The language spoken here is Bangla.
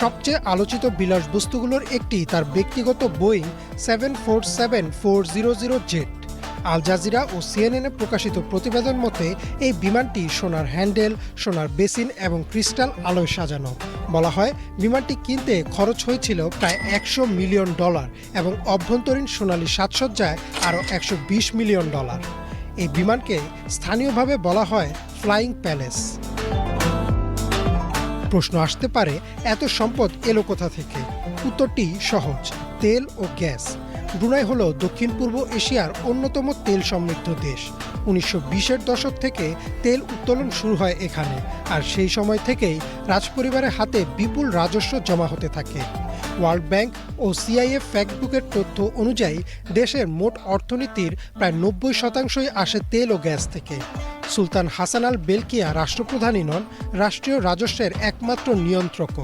সবচেয়ে আলোচিত বিলাস বস্তুগুলোর একটি তার ব্যক্তিগত Boeing seven four seven four zero zero jet Al Jazeera ও সিএনএনে প্রকাশিত প্রতিবেদন মতে, এই বিমানটি সোনার হ্যান্ডেল, সোনার বেসিন এবং ক্রিস্টাল আলোয় সাজানো। বলা হয়, বিমানটি কিনতে খরচ হয়েছিল প্রায় একশো মিলিয়ন ডলার এবং অভ্যন্তরীণ সোনালী সাজসজ্জায় আরও একশো বিশ মিলিয়ন ডলার। এই বিমানকে স্থানীয়ভাবে বলা হয় ফ্লাইং প্যালেস। প্রশ্ন আসতে পারে, এত সম্পদ এলো কোথা থেকে? উত্তরটি সহজ, তেল ও গ্যাস। ব্রুনাই হল দক্ষিণ পূর্ব এশিয়ার অন্যতম তেল সমৃদ্ধ দেশ। উনিশশো বিশের দশক থেকে তেল উত্তোলন শুরু হয় এখানে, আর সেই সময় থেকেই রাজপরিবারের হাতে বিপুল রাজস্ব জমা হতে থাকে। ওয়ার্ল্ড ব্যাংক ও সিআইএফ ফ্যাক্টবুকের তথ্য অনুযায়ী দেশের মোট অর্থনীতির প্রায় নব্বই শতাংশই আসে তেল ও গ্যাস থেকে। সুলতান হাসান আল বেলকিয়া রাষ্ট্রপ্রধানই নন রাষ্ট্রীয় রাজস্বের একমাত্র নিয়ন্ত্রকও।